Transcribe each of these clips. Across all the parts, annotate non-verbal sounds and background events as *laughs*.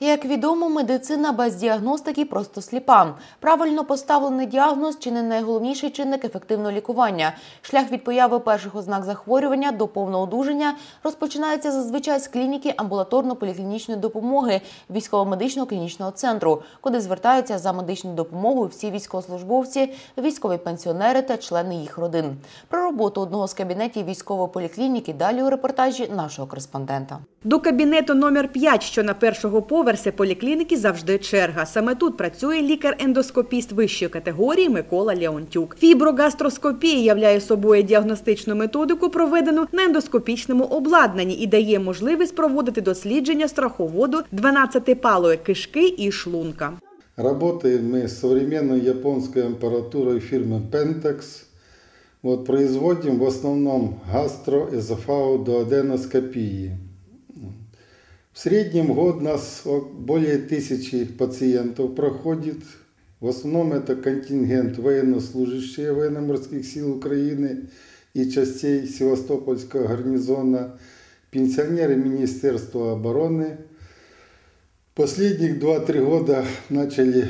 Як відомо, медицина без діагностики просто сліпа. Правильно поставлений діагноз чи не найголовніший чинник ефективного лікування. Шлях від появи перших ознак захворювання до повного одужання розпочинається зазвичай з клініки амбулаторно-поліклінічної допомоги військово-медичного клінічного центру, куди звертаються за медичною допомогою всі військовослужбовці, військові пенсіонери та члени їх родин. Про роботу одного з кабінетів військової поліклініки далі у репортажі нашого кореспондента. До кабінету номер 5, що на першого поверсі поліклініки, завжди черга. Саме тут працює лікар-ендоскопіст вищої категорії Микола Леонтюк. Фіброгастроскопія являє собою діагностичну методику, проведену на ендоскопічному обладнанні і дає можливість проводити дослідження страховоду 12-палої кишки і шлунка. Работаем мы с современной японской аппаратурой фирмы Pentax. Вот, производим в основном гастроэзофаудоаденоскопии. В среднем год нас более тысячи пациентов проходит. В основном это контингент военнослужащие военно-морских сил Украины и частей Севастопольского гарнизона, пенсионеры Министерства обороны. Последних 2-3 года начали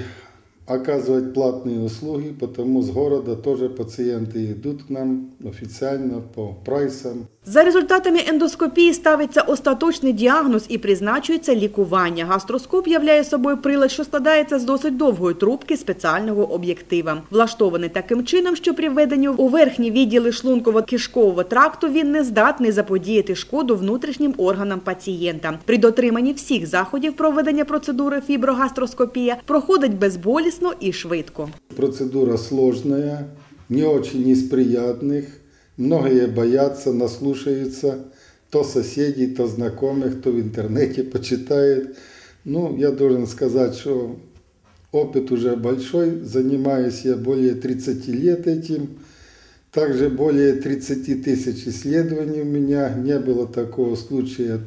оказывать платные услуги, потому с города тоже пациенты идут к нам официально по прайсам. За результатами ендоскопії ставиться остаточний діагноз і призначується лікування. Гастроскоп являє собою прилад, що складається з досить довгої трубки спеціального об'єктива. Влаштований таким чином, що при введенні у верхні відділи шлунково-кишкового тракту він не здатний заподіяти шкоду внутрішнім органам пацієнта. При дотриманні всіх заходів проведення процедури фіброгастроскопія проходить безболісно і швидко. Процедура сложная, не очень из приятных. Многие боятся, наслушаются то соседей, то знакомых, то в интернете почитают. *laughs* Ну, я должен сказать, что опыт уже большой, занимаюсь я более 30 лет этим. Также более 30 тысяч исследований у меня. Не было такого случая,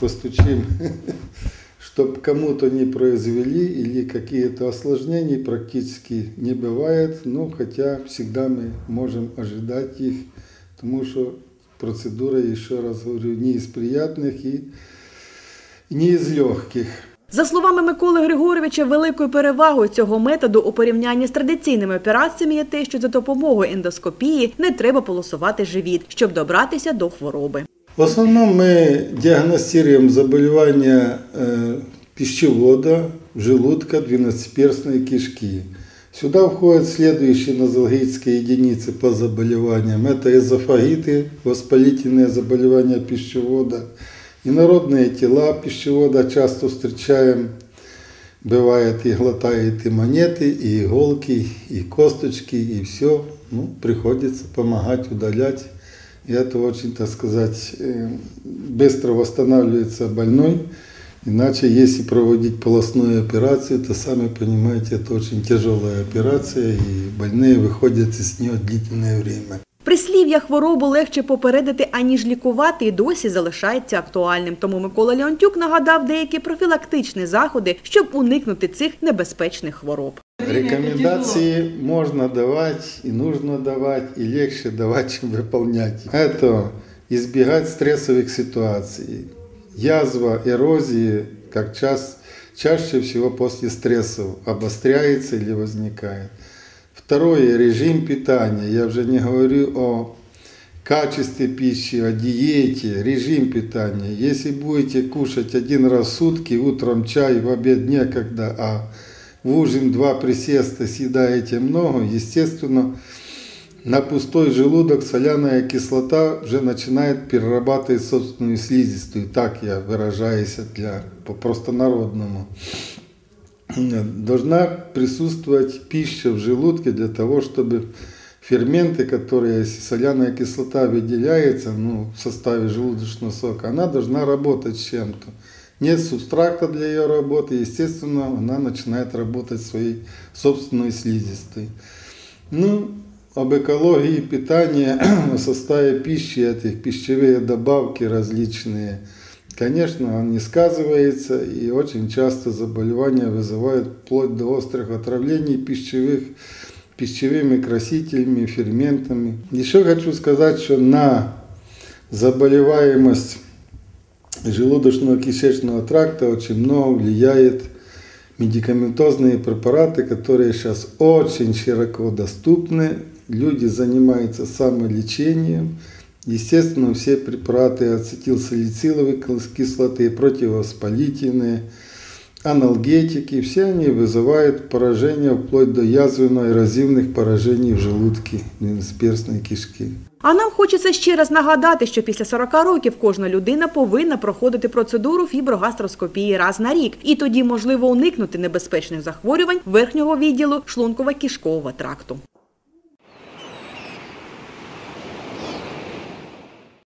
постучим, *laughs* чтобы кому-то не произвели или какие-то осложнения практически не бывает. Ну, хотя всегда мы можем ожидать их, потому что процедура, еще раз говорю, не из приятных и не из легких. За словами Миколи Григоровича, великою перевагою цього методу у порівнянні з традиційними операціями є те, що за допомогою ендоскопії не треба полосувати живіт, щоб добратися до хвороби. В основном мы диагностируем заболевания э, пищевода, желудка, двенадцатиперстной кишки. Сюда входят следующие нозологические единицы по заболеваниям. Это эзофагиты, воспалительные заболевания пищевода, инородные тела пищевода часто встречаем. Бывает и глотает и монеты, и иголки, и косточки, и все. Ну, приходится помогать, удалять. И это очень, так сказать, э, быстро восстанавливается больной. Иначе, если проводить полостную операцию, то сами понимаете, это очень тяжелая операция, и больные выходят из нее длительное время. Прислів'я хворобу легше попередити, аніж лікувати, і досі залишається актуальним. Тому Микола Леонтюк нагадав деякі профілактичні заходи, щоб уникнути цих небезпечних хвороб. Рекомендации можно давать и нужно давать, и легче давать, *laughs* чем выполнять. Это избегать стрессовых ситуаций. Язва, эрозии, как час, чаще всего после стрессов обостряется или возникает. Второе, режим питания. Я уже не говорю о качестве пищи, о диете, режим питания. Если будете кушать один раз в сутки, утром чай, в обед некогда, а в ужин два присеста съедаете много, естественно, на пустой желудок соляная кислота уже начинает перерабатывать собственную слизистую. Так я выражаюсь для по-простонародному. Должна присутствовать пища в желудке для того, чтобы ферменты, которые, соляная кислота выделяется ну, в составе желудочного сока, она должна работать с чем-то. Нет субстракта для ее работы, естественно, она начинает работать своей собственной слизистой. Ну, об экологии питания, *clears throat* о составе пищи, этих пищевые добавки различные, конечно, он не сказывается, и очень часто заболевания вызывают вплоть до острых отравлений пищевых, пищевыми красителями, ферментами. Еще хочу сказать, что на заболеваемость желудочно-кишечного тракта очень много влияет медикаментозные препараты, которые сейчас очень широко доступны. Люди занимаются самолечением. Естественно, все препараты ацетилсалициловой кислоты, противовоспалительные, анальгетики, все они вызывают поражение вплоть до язвенно-эрозивных поражений в желудке, двенадцатиперстной кишки. А нам хочеться ще раз нагадати, що після 40 років кожна людина повинна проходити процедуру фіброгастроскопії раз на рік. І тоді можливо уникнути небезпечних захворювань верхнього відділу шлунково-кишкового тракту.